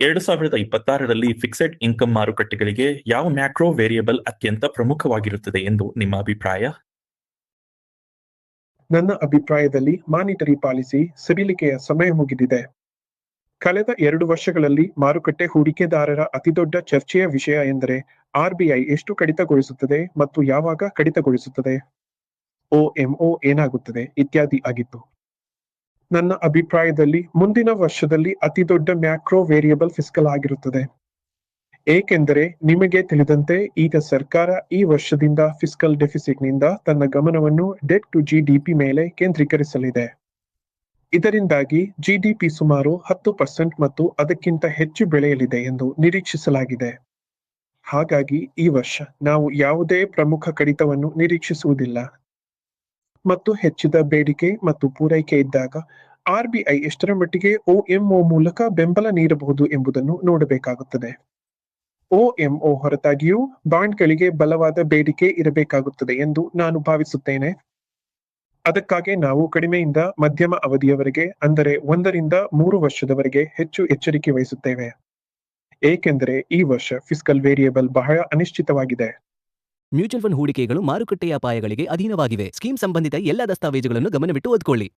ಎರಡು ಸಾವಿರದ ಇಪ್ಪತ್ತಾರರಲ್ಲಿ fixed income ಮಾರುಕಟ್ಟೆಗಳಿಗೆ ಯಾವ ಮ್ಯಾಕ್ರೋ ವೇರಿಯಬಲ್ ಅತ್ಯಂತ ಪ್ರಮುಖವಾಗಿರುತ್ತದೆ ಎಂದು ನಿಮ್ಮ ಅಭಿಪ್ರಾಯ? ನನ್ನ ಅಭಿಪ್ರಾಯದಲ್ಲಿ ಮಾನಿಟರಿ ಪಾಲಿಸಿ ಸಡಿಲಿಕೆಯ ಸಮಯ ಮುಗಿದಿದೆ. ಕಳೆದ ಎರಡು ವರ್ಷಗಳಲ್ಲಿ ಮಾರುಕಟ್ಟೆ ಹೂಡಿಕೆದಾರರ ಅತಿದೊಡ್ಡ ಚರ್ಚೆಯ ವಿಷಯ ಎಂದರೆ ಆರ್ಬಿಐ ಎಷ್ಟು ಕಡಿತಗೊಳಿಸುತ್ತದೆ ಮತ್ತು ಯಾವಾಗ ಕಡಿತಗೊಳಿಸುತ್ತದೆ? ಒಎಂಒ ಏನಾಗುತ್ತದೆ? ಇತ್ಯಾದಿ ಆಗಿತ್ತು. ನನ್ನ ಅಭಿಪ್ರಾಯದಲ್ಲಿ ಮುಂದಿನ ವರ್ಷದಲ್ಲಿ ಅತಿದೊಡ್ಡ ಮ್ಯಾಕ್ರೋ ವೇರಿಯಬಲ್ ಫಿಸ್ಕಲ್ ಆಗಿರುತ್ತದೆ. ಏಕೆಂದರೆ ನಿಮಗೆ ತಿಳಿದಂತೆ ಈಗ ಸರ್ಕಾರ ಈ ವರ್ಷದಿಂದ ಫಿಸ್ಕಲ್ ಡೆಫಿಸಿಟ್ನಿಂದ ತನ್ನ ಗಮನವನ್ನು ಡೆಟ್ ಟು ಜಿಡಿಪಿ ಮೇಲೆ ಕೇಂದ್ರೀಕರಿಸಲಿದೆ. ಇದರಿಂದಾಗಿ ಜಿಡಿಪಿ ಸುಮಾರು ಹತ್ತು ಪರ್ಸೆಂಟ್ ಮತ್ತು ಅದಕ್ಕಿಂತ ಹೆಚ್ಚು ಬೆಳೆಯಲಿದೆ ಎಂದು ನಿರೀಕ್ಷಿಸಲಾಗಿದೆ. ಹಾಗಾಗಿ ಈ ವರ್ಷ ನಾವು ಯಾವುದೇ ಪ್ರಮುಖ ಕಡಿತವನ್ನು ನಿರೀಕ್ಷಿಸುವುದಿಲ್ಲ. ಮತ್ತು ಹೆಚ್ಚಿದ ಬೇಡಿಕೆ ಮತ್ತು ಪೂರೈಕೆ ಇದ್ದಾಗ ಆರ್ಬಿಐ ಎಷ್ಟರ ಮಟ್ಟಿಗೆ ಒಎಂಒ ಮೂಲಕ ಬೆಂಬಲ ನೀಡಬಹುದು ಎಂಬುದನ್ನು ನೋಡಬೇಕಾಗುತ್ತದೆ. ಒಎಂಒ ಹೊರತಾಗಿಯೂ ಬಾಂಡ್ಗಳಿಗೆ ಬಲವಾದ ಬೇಡಿಕೆ ಇರಬೇಕಾಗುತ್ತದೆ ಎಂದು ನಾನು ಭಾವಿಸುತ್ತೇನೆ. ಅದಕ್ಕಾಗಿ ನಾವು ಕಡಿಮೆಯಿಂದ ಮಧ್ಯಮ ಅವಧಿಯವರೆಗೆ, ಅಂದರೆ ಒಂದರಿಂದ ಮೂರು ವರ್ಷದವರೆಗೆ ಹೆಚ್ಚು ಎಚ್ಚರಿಕೆ ವಹಿಸುತ್ತೇವೆ. ಏಕೆಂದರೆ ಈ ವರ್ಷ ಫಿಸ್ಕಲ್ ವೇರಿಯಬಲ್ ಬಹಳ ಅನಿಶ್ಚಿತವಾಗಿದೆ. ಮ್ಯೂಚುವಲ್ ಫಂಡ್ ಹೂಡಿಕೆಗಳು ಮಾರುಕಟ್ಟೆಯ ಅಪಾಯಗಳಿಗೆ ಅಧೀನವಾಗಿವೆ. ಸ್ಕೀಮ್ ಸಂಬಂಧಿತ ಎಲ್ಲಾ ದಸ್ತಾವೇಜುಗಳನ್ನು ಗಮನವಿಟ್ಟು ಓದ್ಕೊಳ್ಳಿ.